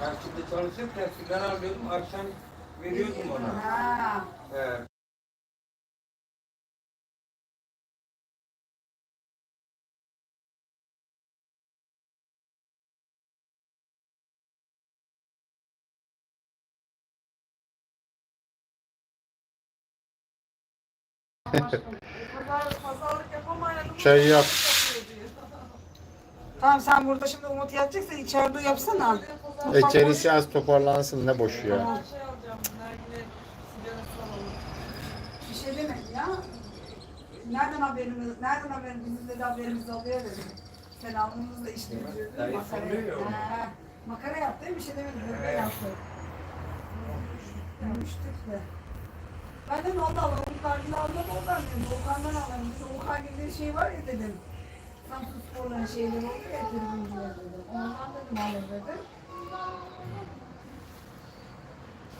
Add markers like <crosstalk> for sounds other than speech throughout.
Karşıda çalışırken sigara alıyordum, akşam veriyordum ona. Ha. Çay yap. Tamam sen burada şimdi Umut yatacaksa içeride yapsana. İçerisi az toparlansın ne boş ya. Şey. Bir şey demedi ya. Nereden haberimiz, nereden haberimiz, bizim de haberimizi alıyor dedi. Sen aldığımızda işte diyordu. Makara? Ha, makara yaptı bir şey demedi. Böyle yaptı. Görmüştük de. Ben de ne oldu Allah Umutlar gibi aldım oradan dedim. Volkan'dan alalım. Bizim Volkan gibi bir şey var ya dedim. Samsun Spor'ların şeyleri oluyor ya tribüncüler dedim. Ondan dedim alır dedim.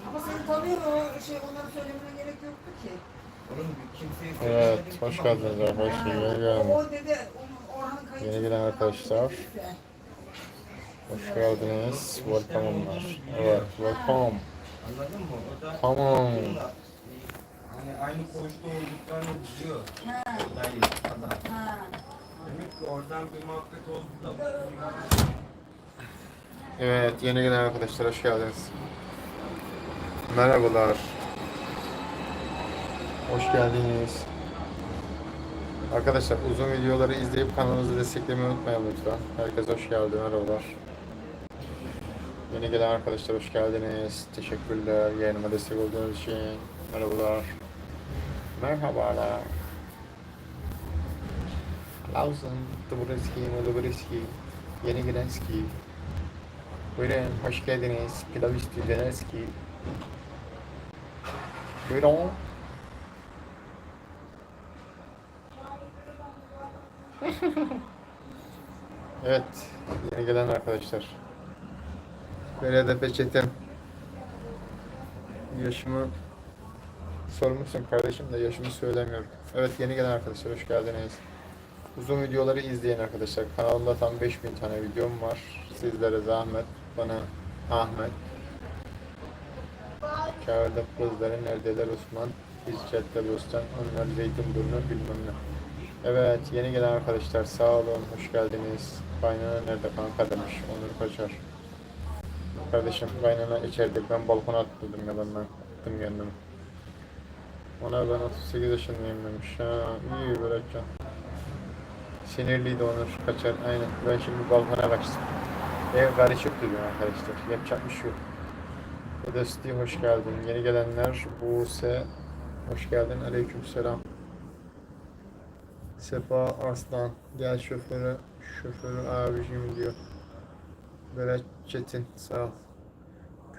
Ama seni tanıyor o şey onları söylemene gerek yoktu ki. Kimseye Evet, hoş geldiniz arkadaşlar. Yeni gelen, O dedi onun Orhan kayıt. Yeni gelen arkadaşlar. hoş geldiniz. Welcome'lar. Evet, welcome. Anladın mı? O da Tamam. Hani aynı koğuşta olduklarını biliyor. Ha, Dayı, adam. ha. Evet, yeni gelen arkadaşlar hoş geldiniz. Merhabalar. Hoş geldiniz. Arkadaşlar uzun videoları izleyip kanalımızı desteklemeyi unutmayın lütfen. Herkes hoş geldi, merhabalar. Yeni gelen arkadaşlar hoş geldiniz. Teşekkürler yayınıma destek olduğunuz için. Merhabalar. Merhabalar. Lausen, Dobreski, Dobreski. Yeni gelen ski. Buyurun, hoş geldiniz. Pilav üstü Zelenski. Buyurun. <laughs> evet, yeni gelen arkadaşlar. Böyle de peçetem. Yaşımı sormuşsun kardeşim de yaşımı söylemiyorum. Evet, yeni gelen arkadaşlar hoş geldiniz. Uzun videoları izleyen arkadaşlar. Kanalımda tam 5000 tane videom var. Sizlere zahmet. Bana Ahmet. Kağıda kızları neredeler Osman? Biz cadde bostan. Onlar Zeytinburnu bilmem ne. Evet yeni gelen arkadaşlar sağ olun. Hoş geldiniz. Kaynana nerede kanka demiş. Onur Koçar. Kardeşim kaynana içeride. Ben balkona atladım ya ben attım kendimi. Ona ben 38 yaşındayım demiş. Ha iyi bırakacağım. Sinirliydi Onur kaçar aynen. Ben şimdi balkona kaçtım. Ev karışık duruyor arkadaşlar. Yapacak bir şey yok. Edesti hoş geldin. Yeni gelenler Buse hoş geldin. Aleyküm selam. Sefa Arslan gel şoförü şoförü abicim diyor. Berat Çetin sağ ol.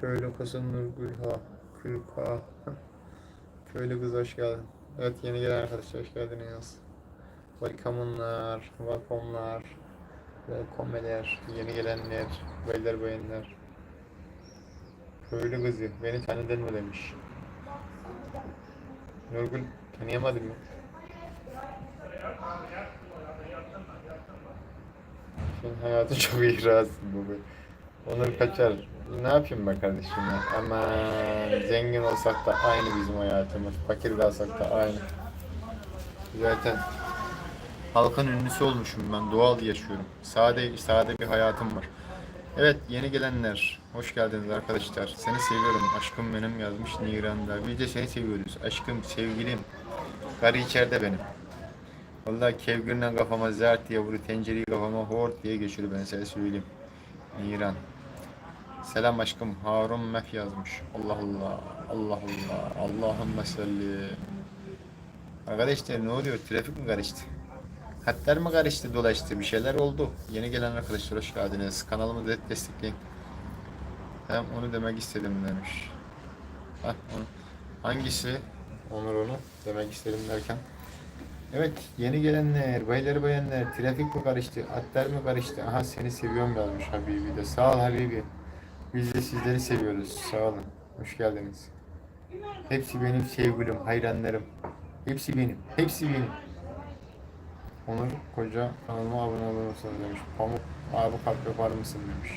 Köylü kızın Nurgülha Külka <laughs> Köylü kız hoş geldin. Evet yeni gelen arkadaşlar hoş geldiniz. Welcome'lar, welcome'lar, welcome'ler, yeni gelenler, beyler bayanlar. Köylü kızı, beni tanıdın mı demiş. Nurgül, tanıyamadım mı? Senin hayatın çok iyi rahatsın baba. Onur kaçar. Ne yapayım be kardeşim ya? Aman zengin olsak da aynı bizim hayatımız. Fakir de olsak da aynı. Zaten halkın ünlüsü olmuşum ben. Doğal yaşıyorum. Sade sade bir hayatım var. Evet yeni gelenler. Hoş geldiniz arkadaşlar. Seni seviyorum. Aşkım benim yazmış Niran'da. Biz de seni seviyoruz. Aşkım, sevgilim. Karı içeride benim. Vallahi kevgirle kafama zert diye vurdu. Tencereyi kafama hort diye geçirdi ben size söyleyeyim. Niran. Selam aşkım. Harun Mef yazmış. Allah Allah. Allah Allah. Allahümme salli. Arkadaşlar ne oluyor? Trafik mi karıştı? Hatlar mı karıştı dolaştı bir şeyler oldu. Yeni gelen arkadaşlar hoş geldiniz. Kanalımı destekleyin. Hem onu demek istedim demiş. Hah, onu. Hangisi? Onur onu demek istedim derken. Evet yeni gelenler, baylar bayanlar, trafik mi karıştı, atlar mı karıştı? Aha seni seviyorum yazmış Habibi de. Sağ ol Habibi. Biz de sizleri seviyoruz. Sağ olun. Hoş geldiniz. Hepsi benim sevgilim, hayranlarım. Hepsi benim. Hepsi benim. Onur Koca kanalıma abone olur musunuz demiş. Pamuk abi kalp yapar mısın demiş.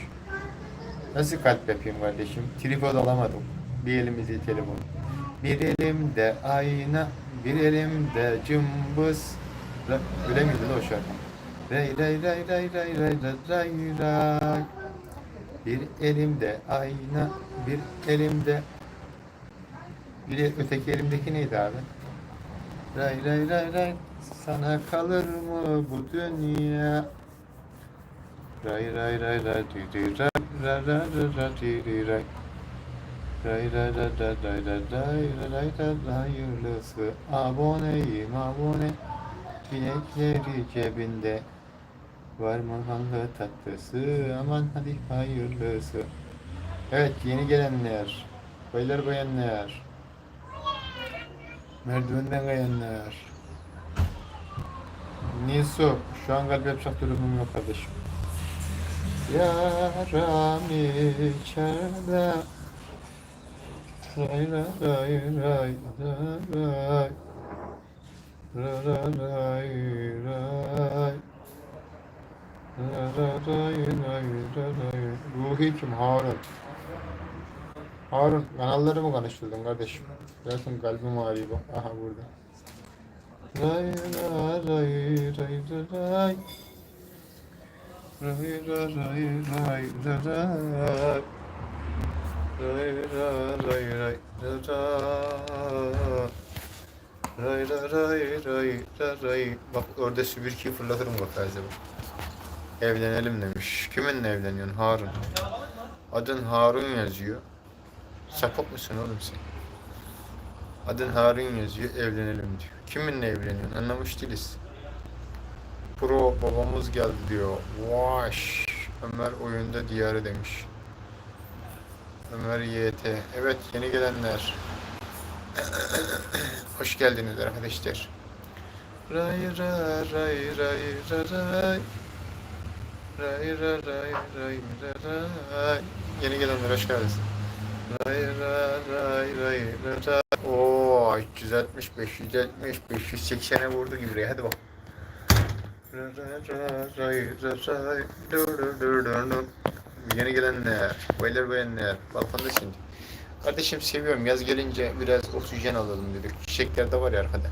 Nasıl kalp yapayım kardeşim? Tripod alamadım. Bir elimizi telefon. Bir elimde ayna, bir elimde cımbız. Öyle miydi o şarkı? Ray ray ray ray ray ray ray ray Bir elimde ayna, bir elimde bir öteki elimdeki neydi abi? Ray ray ray ray sana kalır mı bu dünya? Ray ray ray ray di di ray ray ray ray ray di di ray. Ray ray ray ray ray ray ray ray ray hayırlısı aboneyim abone. Bilekleri cebinde. Var mı hangi tatlısı? Aman hadi hayırlısı. Evet yeni gelenler. Baylar bayanlar. Merdivenden kayanlar Niso şu an kalp yapacak durumum yok kardeşim Yaram içeride Ray ray ray ray ray Ray ray ray ray Ruhi kim? Harun Harun kanalları mı konuşturdun kardeşim? Zaten kalbim ağrıyor. Aha burada. Ray ray ray ray ray ray Ray ray ray ray ray ray Ray ray ray ray Bak orada sübürgeyi fırlatırım bak acaba. Evlenelim demiş. Kiminle evleniyorsun Harun? Adın Harun yazıyor. Sapık mısın oğlum sen? Adın Harun yazıyor, evlenelim diyor. Kiminle evleniyorsun? Anlamış değiliz. Pro babamız geldi diyor. Vaş. Ömer oyunda diyarı demiş. Ömer YT. Evet yeni gelenler. <coughs> Hoş geldiniz arkadaşlar. Ray ray ray ray ray ray. Ray ray ray ray. Yeni gelenler hoş geldiniz. Ray. Oo 360 570 580'e vurdu gibi. Hadi bak. Yeni gelenler, baylar bayanlar, balkonda şimdi. Kardeşim seviyorum. Yaz gelince biraz oksijen alalım dedik. Çiçekler de var ya arkada.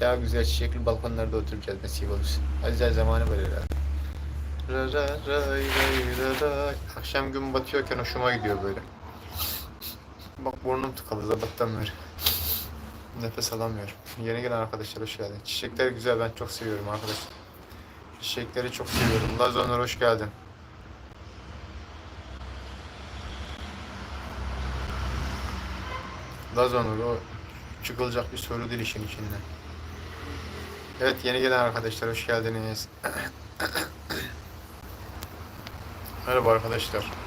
Daha güzel çiçekli balkonlarda oturacağız nasip olursa. Aziz zamanı var herhalde. Akşam gün batıyorken hoşuma gidiyor böyle. Bak burnum tıkalı sabahtan beri. <laughs> Nefes alamıyorum. Yeni gelen arkadaşlar hoş geldin. Çiçekler güzel ben çok seviyorum arkadaşlar. Çiçekleri çok seviyorum. Lazonlar hoş geldin. Lazonur o çıkılacak bir soru değil işin içinden. Evet yeni gelen arkadaşlar hoş geldiniz. <coughs> Merhaba arkadaşlar.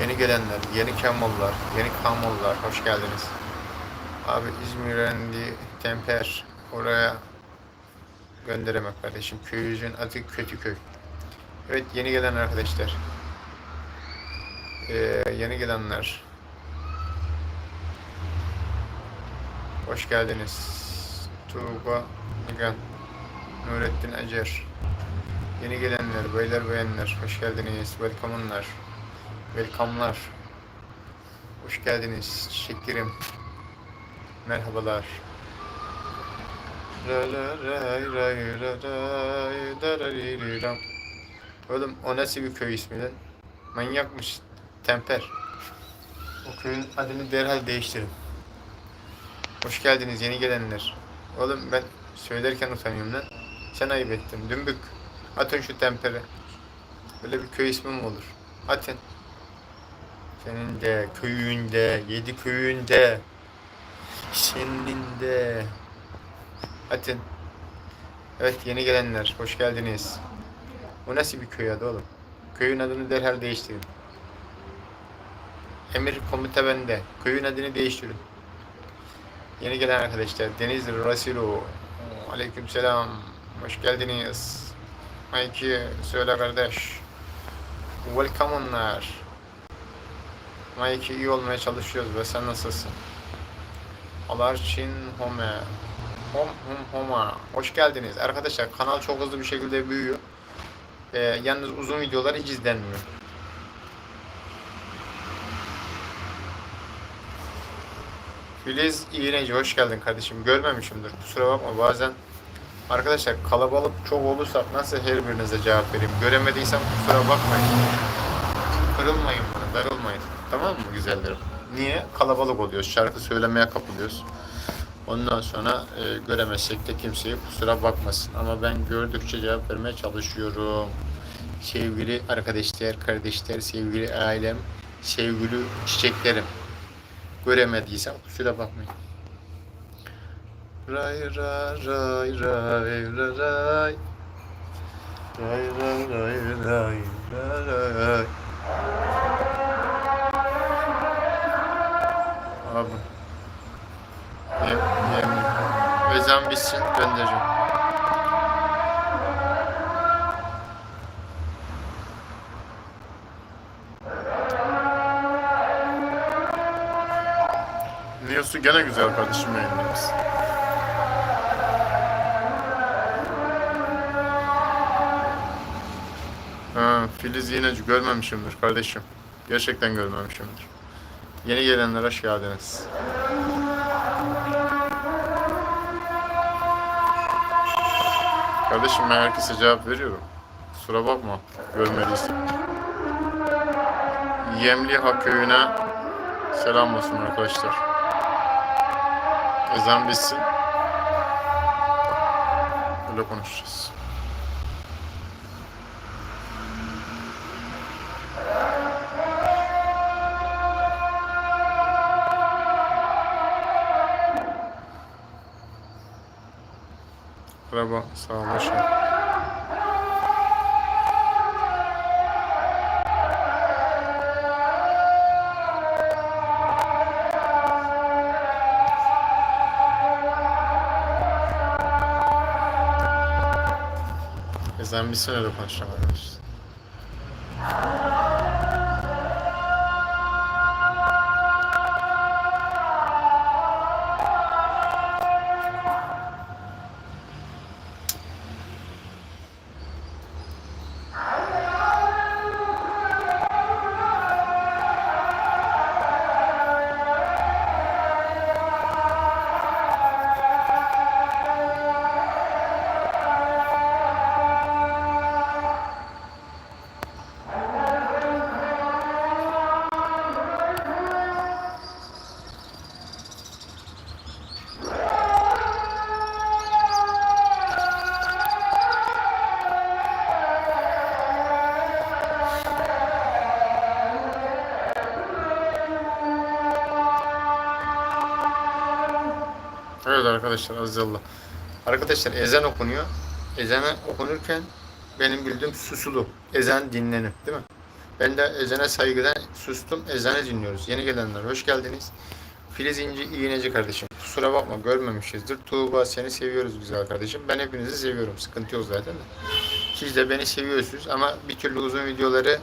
Yeni gelenler, yeni Kemal'lar, yeni Kamal'lar hoş geldiniz. Abi İzmir'in di Temper oraya gönderemek kardeşim. Köyümüzün adı Kötüköy. Evet yeni gelen arkadaşlar. Ee, yeni gelenler. Hoş geldiniz. Tuğba Nigan. Nurettin Acar. Yeni gelenler, beyler beyenler, hoş geldiniz. Welcome'lar. Welcome'lar. Hoş geldiniz. Çiçeklerim. Merhabalar. Oğlum o nasıl bir köy ismi lan? Manyakmış. Temper. O köyün adını derhal değiştirin. Hoş geldiniz yeni gelenler. Oğlum ben söylerken utanıyorum lan. Sen ayıp ettin. Dümbük. Atın şu tempere. Böyle bir köy ismi mi olur? Atın. Senin de köyünde, yedi köyünde. Senin de. Atın. Evet yeni gelenler. Hoş geldiniz. Bu nasıl bir köy adı oğlum? Köyün adını derhal değiştirin. Emir komuta bende. Köyün adını değiştirin. Yeni gelen arkadaşlar Deniz Rasilu. Aleyküm selam. Hoş geldiniz. Mikey söyle kardeş. Welcome onlar yapmaya ki iyi olmaya çalışıyoruz ve sen nasılsın? Alarçin Home. Hom hom homa. Hoş geldiniz. Arkadaşlar kanal çok hızlı bir şekilde büyüyor. Ee, yalnız uzun videolar hiç izlenmiyor. Filiz İğneci hoş geldin kardeşim. Görmemişimdir. Kusura bakma bazen Arkadaşlar kalabalık çok olursak nasıl her birinize cevap vereyim? Göremediysem kusura bakmayın. Kırılmayın bana, darılmayın. Tamam mı güzellerim? Niye? Kalabalık oluyoruz. Şarkı söylemeye kapılıyoruz. Ondan sonra e, göremezsek de kimseye kusura bakmasın. Ama ben gördükçe cevap vermeye çalışıyorum. Sevgili arkadaşlar, kardeşler, sevgili ailem, sevgili çiçeklerim. Göremediysem kusura bakmayın. Ray ray ray ray ray ray. Ray ray ray ray ray ray. Abi. Yem, yem. Ezan bitsin göndereceğim. Niyosu gene güzel kardeşim yayınlarımız. Ha, Filiz Yineci görmemişimdir kardeşim. Gerçekten görmemişimdir. Yeni gelenler hoş geldiniz. Kardeşim ben herkese cevap veriyorum. Kusura bakma görmediysen. Yemliha köyüne selam olsun arkadaşlar. Ezan bitsin. Öyle konuşacağız. Merhaba, sağ olun. hoş geldin. Ezan Evet arkadaşlar azizallah. Arkadaşlar ezan okunuyor. Ezanı okunurken benim bildiğim susulu. Ezan dinlenir değil mi? Ben de ezana saygıdan sustum. Ezanı dinliyoruz. Yeni gelenler hoş geldiniz. Filiz İnci İğneci kardeşim. Kusura bakma görmemişizdir. Tuğba seni seviyoruz güzel kardeşim. Ben hepinizi seviyorum. Sıkıntı yok zaten de. Siz de beni seviyorsunuz ama bir türlü uzun videoları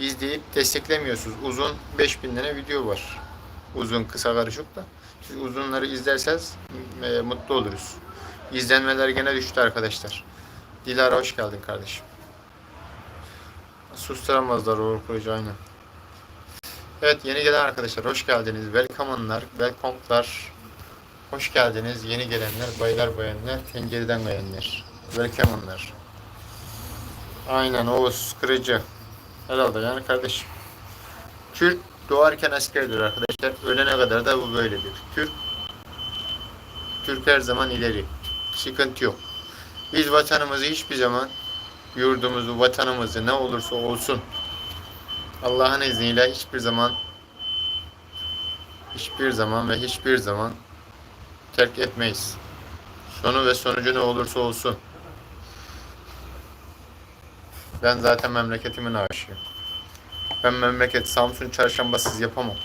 izleyip desteklemiyorsunuz. Uzun 5000 tane video var. Uzun kısa karışık da. Uzunları izlerseniz e, mutlu oluruz. İzlenmeler gene düştü arkadaşlar. Dilara hoş geldin kardeşim. Susturamazlar Uğur Kurucu aynen. Evet yeni gelen arkadaşlar hoş geldiniz. Welcome'lar, welcome'lar. Hoş geldiniz. Yeni gelenler, baylar bayanlar, tencereden gelenler. Welcome'lar. Aynen Oğuz Kırıcı. Herhalde yani kardeşim. Türk doğarken askerdir arkadaşlar. Ölene kadar da bu böyledir. Türk Türk her zaman ileri. Sıkıntı yok. Biz vatanımızı hiçbir zaman yurdumuzu, vatanımızı ne olursa olsun Allah'ın izniyle hiçbir zaman hiçbir zaman ve hiçbir zaman terk etmeyiz. Sonu ve sonucu ne olursa olsun. Ben zaten memleketimin aşığıyım. Ben memleket Samsun çarşambasız yapamam.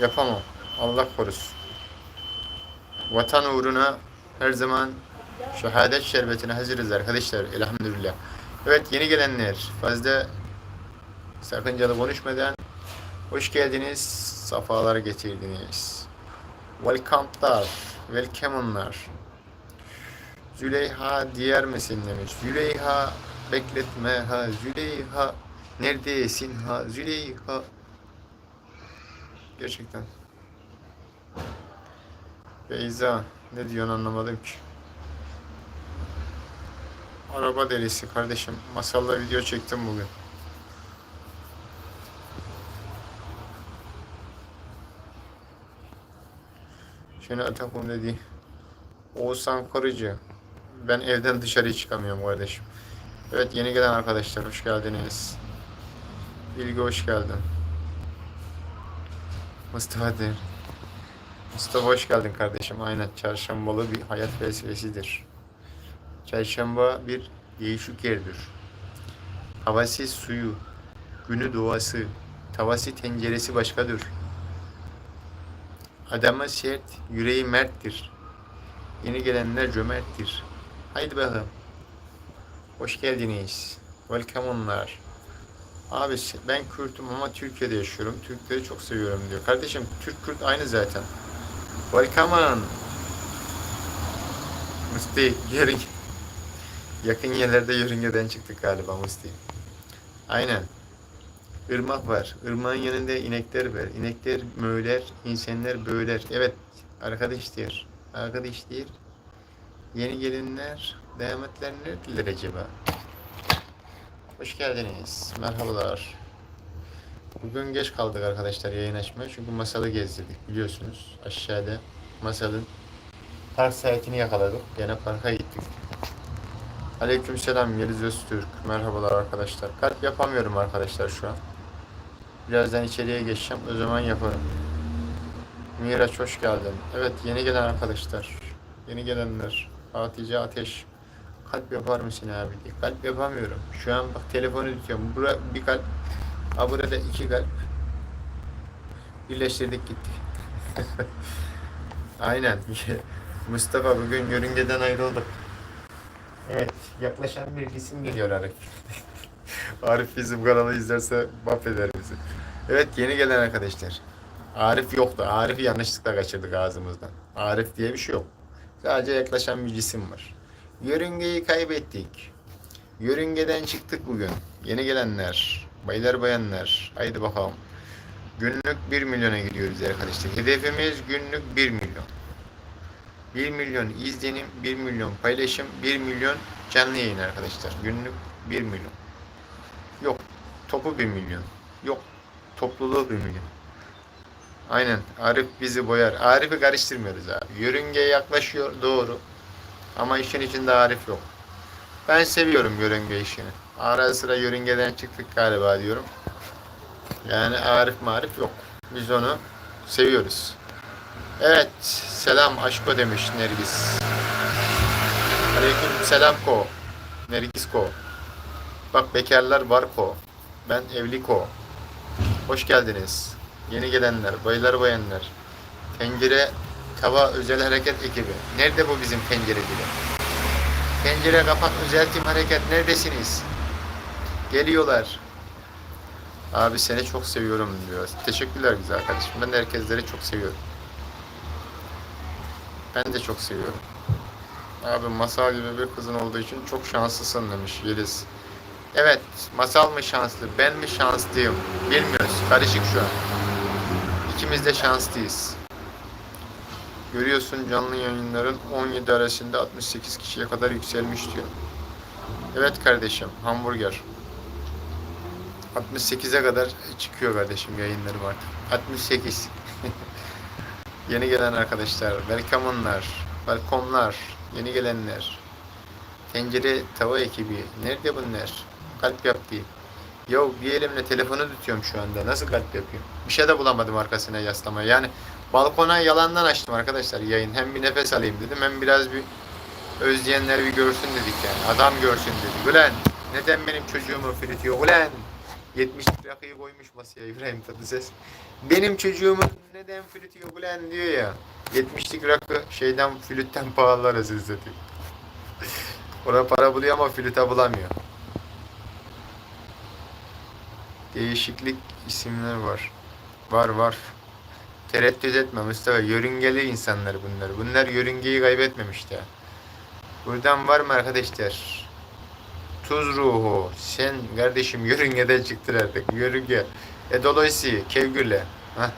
Yapamam. Allah korusun. Vatan uğruna her zaman şehadet şerbetine hazırız arkadaşlar. Elhamdülillah. Evet yeni gelenler fazla sakıncalı konuşmadan hoş geldiniz. Safalar getirdiniz. Welcome'lar. Welcome'lar. Züleyha diğer misin demiş. Züleyha bekletme ha. Züleyha neredesin ha. Züleyha. Gerçekten. Beyza ne diyorsun anlamadım ki. Araba delisi kardeşim. Masalla video çektim bugün. Şöyle Atakum dedi. Oğuzhan Korucu. Ben evden dışarı çıkamıyorum kardeşim. Evet yeni gelen arkadaşlar hoş geldiniz. Bilgi hoş geldin. Mustafa der. Mustafa hoş geldin kardeşim. Aynen çarşambalı bir hayat felsefesidir. Çarşamba bir değişik yerdir. Havası suyu, günü doğası, tavası tenceresi başkadır. Adamı sert, yüreği merttir. Yeni gelenler cömerttir. Haydi bakalım. Hoş geldiniz. Welcome onlar. Abi ben Kürt'üm ama Türkiye'de yaşıyorum. Türkleri çok seviyorum diyor. Kardeşim Türk Kürt aynı zaten. Welcome. Musti yörünge. Yakın yerlerde yörüngeden çıktık galiba Musti. Aynen. Irmak var. Irmağın yanında inekler var. İnekler möğler, insanlar böğler. Evet arkadaş diyor. Arkadaş diyor. Yeni gelinler, damatlar neredeler acaba? Hoş geldiniz. Merhabalar. Bugün geç kaldık arkadaşlar yayın açmaya. Çünkü masalı gezdirdik biliyorsunuz. Aşağıda masalın park saatini yakaladık. Gene parka gittik. Aleykümselam Yeliz Öztürk. Merhabalar arkadaşlar. Kalp yapamıyorum arkadaşlar şu an. Birazdan içeriye geçeceğim. O zaman yaparım. Miraç hoş geldin. Evet yeni gelen arkadaşlar. Yeni gelenler. Hatice Ateş. Kalp yapar mısın abi diye. Kalp yapamıyorum. Şu an bak telefonu tutuyorum. Bura bir kalp. Ha burada iki kalp. Birleştirdik gittik. <laughs> Aynen. <laughs> Mustafa bugün yörüngeden ayrıldık. Evet. Yaklaşan bir isim geliyor Arif. <laughs> Arif bizim kanalı izlerse mahveder bizi. Evet yeni gelen arkadaşlar. Arif yoktu. Arif'i yanlışlıkla kaçırdık ağzımızdan. Arif diye bir şey yok. Sadece yaklaşan bir cisim var. Yörüngeyi kaybettik. Yörüngeden çıktık bugün. Yeni gelenler, baylar bayanlar. Haydi bakalım. Günlük 1 milyona gidiyoruz arkadaşlar. Hedefimiz günlük 1 milyon. 1 milyon izlenim, 1 milyon paylaşım, 1 milyon canlı yayın arkadaşlar. Günlük 1 milyon. Yok. Topu 1 milyon. Yok. Topluluğu 1 milyon. Aynen. Arif bizi boyar. Arif'i karıştırmıyoruz abi. Yörüngeye yaklaşıyor doğru. Ama işin içinde Arif yok. Ben seviyorum yörünge işini. Ara sıra yörüngeden çıktık galiba diyorum. Yani Arif marif yok. Biz onu seviyoruz. Evet. Selam aşko demiş Nergis. Aleyküm selam ko. Nergis ko. Bak bekarlar var ko. Ben evli ko. Hoş geldiniz. Yeni gelenler, baylar bayanlar. Tencere Tava Özel Hareket ekibi. Nerede bu bizim tencereciler? Tencere kapak özel tim hareket neredesiniz? Geliyorlar. Abi seni çok seviyorum diyor. Teşekkürler güzel kardeşim. Ben de herkesleri çok seviyorum. Ben de çok seviyorum. Abi masal gibi bir kızın olduğu için çok şanslısın demiş Yeliz. Evet, masal mı şanslı, ben mi şanslıyım bilmiyoruz. Karışık şu an. İkimiz de şanslıyız. Görüyorsun canlı yayınların 17 arasında 68 kişiye kadar yükselmiş diyor. Evet kardeşim, hamburger. 68'e kadar çıkıyor kardeşim yayınlarım artık. 68. <laughs> Yeni gelen arkadaşlar, welcome'lar, welcome'lar, yeni gelenler. Tencere tava ekibi, nerede bunlar? Kalp yaptı. Ya bir elimle telefonu tutuyorum şu anda. Nasıl kalp yapıyorum? Bir şey de bulamadım arkasına yaslamaya. Yani balkona yalandan açtım arkadaşlar yayın. Hem bir nefes alayım dedim hem biraz bir özleyenler bir görsün dedik yani. Adam görsün dedik. Ulan neden benim çocuğumu flütüyor? Ulan 70 rakıyı koymuş masaya İbrahim Tatlıses. Benim çocuğumun neden flütüyor ulan diyor ya. 70'lik rakı şeyden flütten pahalı arası satayım. <laughs> Ona para buluyor ama flüte bulamıyor. Değişiklik isimler var. Var var. Tereddüt etme Mustafa. Yörüngeli insanlar bunlar. Bunlar yörüngeyi kaybetmemişti. ya. Buradan var mı arkadaşlar? Tuz ruhu. Sen kardeşim yörüngeden çıktın artık. Yörünge. Edoloysi. Kevgüle. Hah.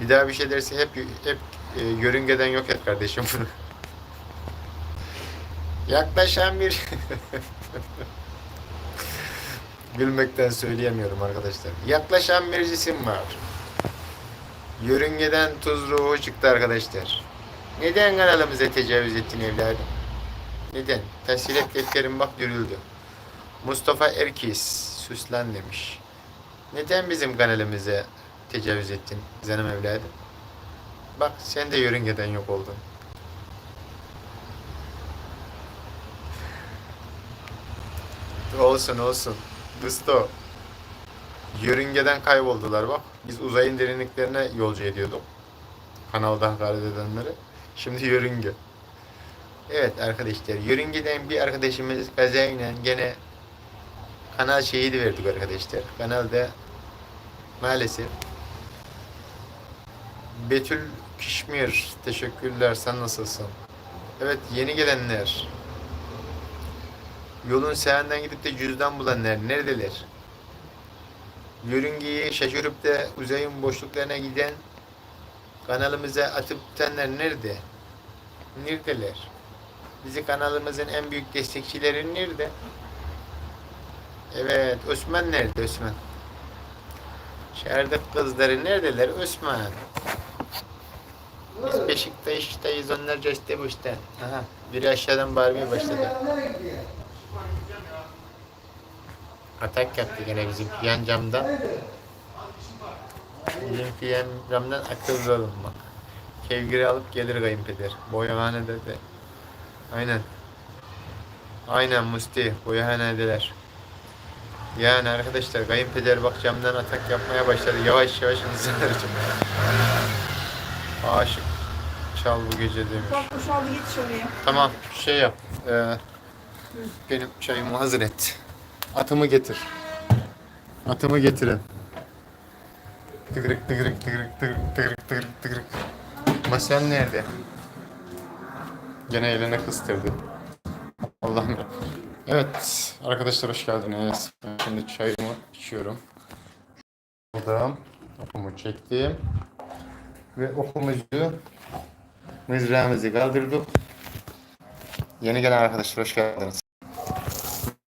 Bir daha bir şey derse hep hep e, yörüngeden yok et kardeşim bunu. <laughs> Yaklaşan bir <laughs> Gülmekten söyleyemiyorum arkadaşlar. Yaklaşan bir cisim var. Yörüngeden tuz ruhu çıktı arkadaşlar. Neden kanalımıza tecavüz ettin evladım? Neden? Tahsilat defterim bak dürüldü. Mustafa Erkis süslen demiş. Neden bizim kanalımıza tecavüz ettin canım evladım? Bak sen de yörüngeden yok oldun. Olsun olsun. Gusto. Yörüngeden kayboldular bak. Biz uzayın derinliklerine yolcu ediyorduk. Kanalda hakaret edenleri. Şimdi yörünge. Evet arkadaşlar yörüngeden bir arkadaşımız kazayla gene kanal şehidi verdik arkadaşlar. Kanalda maalesef Betül Kişmir teşekkürler sen nasılsın? Evet yeni gelenler Yolun sağından gidip de cüzdan bulanlar neredeler? Yörüngeyi da uzayın boşluklarına giden kanalımıza atıp tutanlar nerede? Neredeler? Bizi kanalımızın en büyük destekçileri nerede? Evet, Osman nerede Osman? Şehirde kızları neredeler Osman? Biz Beşiktaş'tayız, onlar Coş'ta boşta. Aha, biri aşağıdan bağırmaya başladı. Atak yaptı gene bizim yan camdan. Bizim yan camdan akıllı olun bak. Kevgiri alıp gelir kayınpeder. Boyahanede de. Aynen. Aynen Musti. Boyahanedeler. Yani arkadaşlar kayınpeder bak camdan atak yapmaya başladı. Yavaş yavaş hızlanırcım. Aşık. Çal bu gece demiş. Bak boş aldı git şuraya. Tamam şey yap. Ee, benim çayımı hazır et. Atımı getir. Atımı getirin. Tıkırık tıkırık tıkırık tıkırık tıkırık tıkırık tıkırık. Masen nerede? Gene eline kıstırdı. Allah'ım. Evet arkadaşlar hoş geldiniz. Şimdi çayımı içiyorum. Aldım. Okumu çektim. Ve okumucu mızrağımızı kaldırdık. Yeni gelen arkadaşlar hoş geldiniz.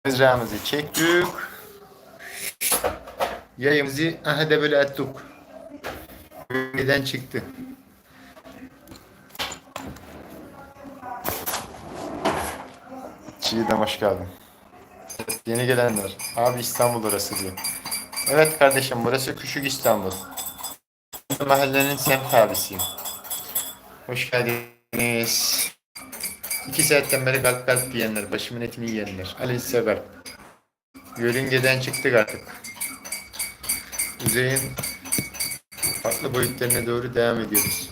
Mızrağımızı çektik. Yayımızı aha da böyle attık. Neden çıktı? Çiğdem hoş geldin. Yeni gelenler. Abi İstanbul orası diyor. Evet kardeşim burası Küçük İstanbul. Mahallenin semt abisiyim. Hoş geldiniz. İki saatten beri kalp kalp diyenler, başımın etini yiyenler. Ali Sever. Yörüngeden çıktık artık. Uzayın farklı boyutlarına doğru devam ediyoruz.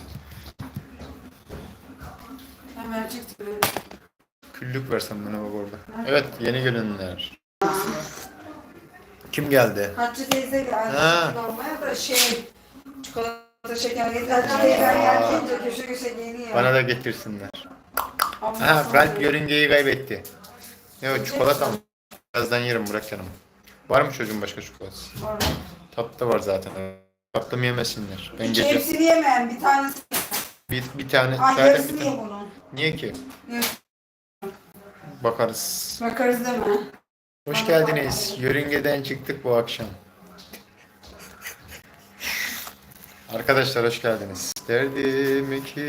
Küllük versen bana bak orada. Evet yeni gelenler. Kim geldi? Hatice teyze geldi. Ha. Almaya da şey çikolata şeker getirdi. Hatice teyze gelince köşe köşe geliyor. Bana da getirsinler. Ama Ha sonra- kalp yörüngeyi kaybetti. Yok çikolata mı? Birazdan yerim bırak canım. Var mı çocuğun başka çikolatası? Sonra- Tatlı var zaten. Tatlı mı yemesinler? Ben gece hepsini yemem. Bir tanesi. bir, bir tane Ay zaten yarısını bir ye tane. bunun. Niye ki? Ye. Bakarız. Bakarız değil mi? Hoş geldiniz. Yörüngeden çıktık bu akşam. Arkadaşlar hoş geldiniz. Derdim ki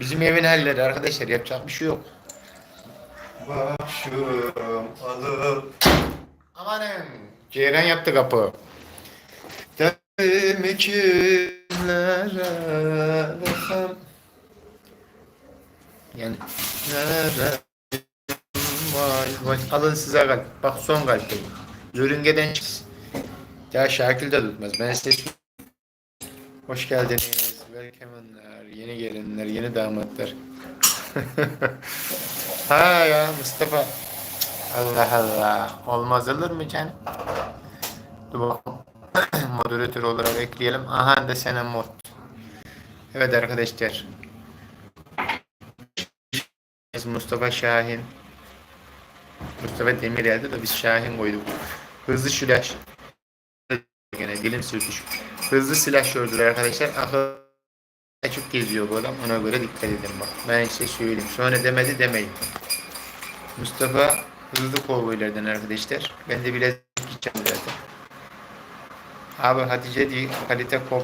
Bizim evin halleri arkadaşlar yapacak bir şey yok. Başım alıp Amanın Ceyran yaptı kapı. Derdim kimlere Yani nerede Vay vay alın size kalp. Bak son kalp benim. Yörüngeden çıksın. Ya Şakil de tutmaz. Ben size Hoş geldiniz. Yeni gelenler, yeni damatlar. <laughs> ha ya Mustafa. Allah Allah. Olmaz olur mu canım? Dur bakalım. <clears throat> Moderatör olarak ekleyelim. Aha da sana mod. Evet arkadaşlar. Mustafa Şahin. Mustafa Demir geldi de biz Şahin koyduk. Hızlı şulaş. Gene dilim sürtüş. Hızlı silah gördüler arkadaşlar. Akıl açık geziyor bu adam. Ona göre dikkat edin bak. Ben size söyleyeyim. Sonra demedi demeyin. Mustafa hızlı kovboylardan arkadaşlar. Ben de biraz gideceğim zaten. Abi Hatice değil. Kalite kop.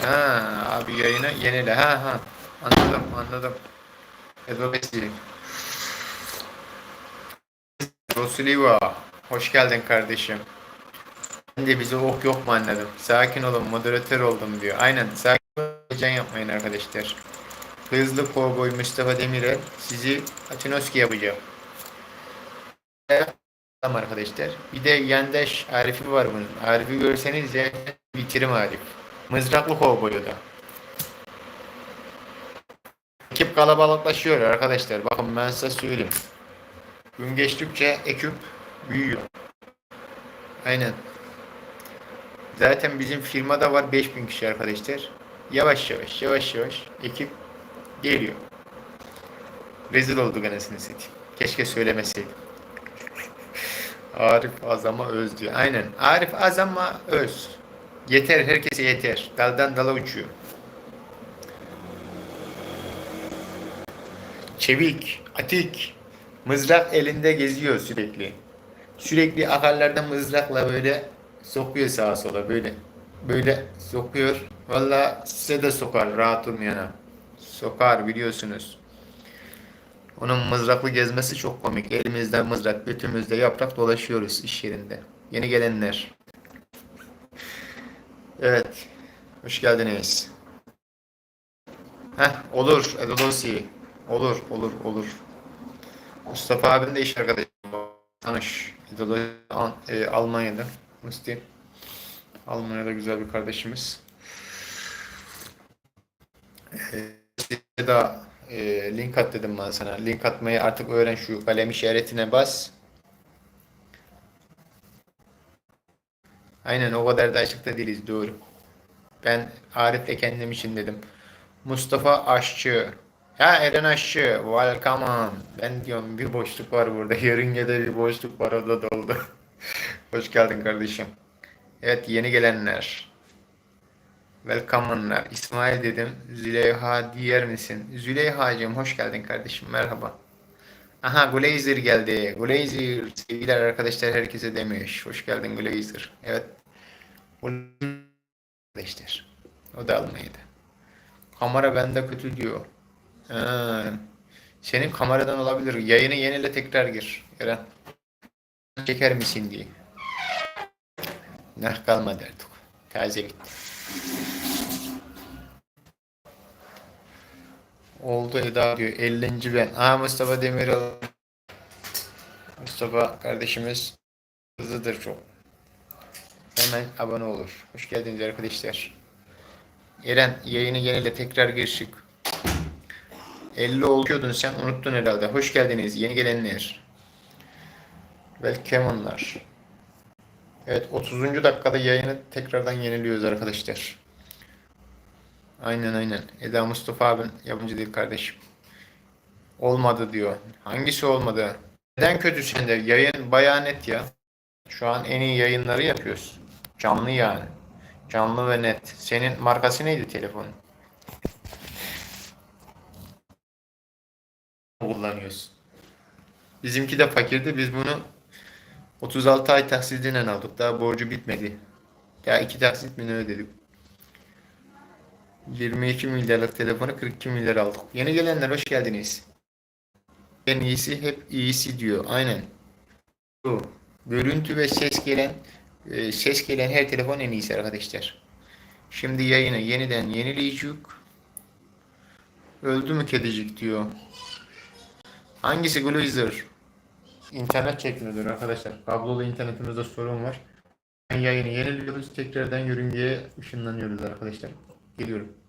Ha abi yayını yenile. Ha ha. Anladım anladım. Edobesi. Rosiliva. Hoş geldin kardeşim. Ben de bize ok yok mu anladım. Sakin olun moderatör oldum diyor. Aynen sakin Heyecan yapmayın arkadaşlar. Hızlı kovboy Mustafa Demirel sizi Atinoski yapacak. Tamam arkadaşlar. Bir de yandaş Arif'i var bunun. Arif'i görseniz ya bitirim Arif. Mızraklı kovboyu da. Ekip kalabalıklaşıyor arkadaşlar. Bakın ben size söyleyeyim. Gün geçtikçe ekip büyüyor. Aynen. Zaten bizim firmada var 5000 kişi arkadaşlar. Yavaş yavaş yavaş yavaş ekip geliyor. Rezil olduk anasını satayım. Keşke söylemeseydim. Arif az ama öz diyor. Aynen. Arif az ama öz. Yeter herkese yeter. Daldan dala uçuyor. Çevik, atik. Mızrak elinde geziyor sürekli. Sürekli akarlarda mızrakla böyle sokuyor sağa sola böyle. Böyle sokuyor. Valla size de sokar rahat olmayana. Sokar biliyorsunuz. Onun mızraklı gezmesi çok komik. Elimizde mızrak, götümüzde yaprak dolaşıyoruz iş yerinde. Yeni gelenler. Evet. Hoş geldiniz. Heh, olur. Edolosi. Olur, olur, olur. Mustafa abim de iş arkadaşım. Tanış. Edolosi Al- e, Almanya'da. Musti. Almanya'da güzel bir kardeşimiz. Ee, da e, link at dedim ben sana. Link atmayı artık öğren şu kalem işaretine bas. Aynen o kadar da açıkta değiliz doğru. Ben Arif'le kendim için dedim. Mustafa Aşçı. Ya Eren Aşçı. Welcome on. Ben diyorum bir boşluk var burada. <laughs> Yörüngede bir boşluk var o da doldu. <laughs> Hoş geldin kardeşim. Evet yeni gelenler. Welcome'lar. İsmail dedim. Züleyha diyer misin? Züleyha'cığım hoş geldin kardeşim. Merhaba. Aha Glazer geldi. Glazer. Sevgiler arkadaşlar herkese demiş. Hoş geldin Glazer. Evet. Arkadaşlar. O da Almanya'da. Kamera bende kötü diyor. Ha. Senin kameradan olabilir. Yayını yenile tekrar gir. Eren. Çeker misin diye. Nah kalmadı artık. Taze bitti. Oldu Eda diyor. 50. ben. Aa Mustafa Demirel. Mustafa kardeşimiz hızlıdır çok. Hemen abone olur. Hoş geldiniz arkadaşlar. Eren yayını yenile tekrar girişik. 50 oluyordun sen unuttun herhalde. Hoş geldiniz yeni gelenler. Welcome'lar. Evet 30. dakikada yayını tekrardan yeniliyoruz arkadaşlar. Aynen aynen. Eda Mustafa abin yabancı değil kardeşim. Olmadı diyor. Hangisi olmadı? Neden kötü sende? Yayın bayağı net ya. Şu an en iyi yayınları yapıyoruz. Canlı yani. Canlı ve net. Senin markası neydi telefonun? Kullanıyorsun. Bizimki de fakirdi. Biz bunu 36 ay taksidiyle aldık. Daha borcu bitmedi. Ya iki taksit mi ne ödedik? 22 milyarlık telefonu 42 milyar aldık. Yeni gelenler hoş geldiniz. En iyisi hep iyisi diyor. Aynen. Bu. Görüntü ve ses gelen e, ses gelen her telefon en iyisi arkadaşlar. Şimdi yayını yeniden yenileyecek. Öldü mü kedicik diyor. Hangisi Glazer? İnternet çekmiyordur arkadaşlar. Kablolu internetimizde sorun var. Yayını yeniliyoruz. Tekrardan yörüngeye ışınlanıyoruz arkadaşlar. Geliyorum.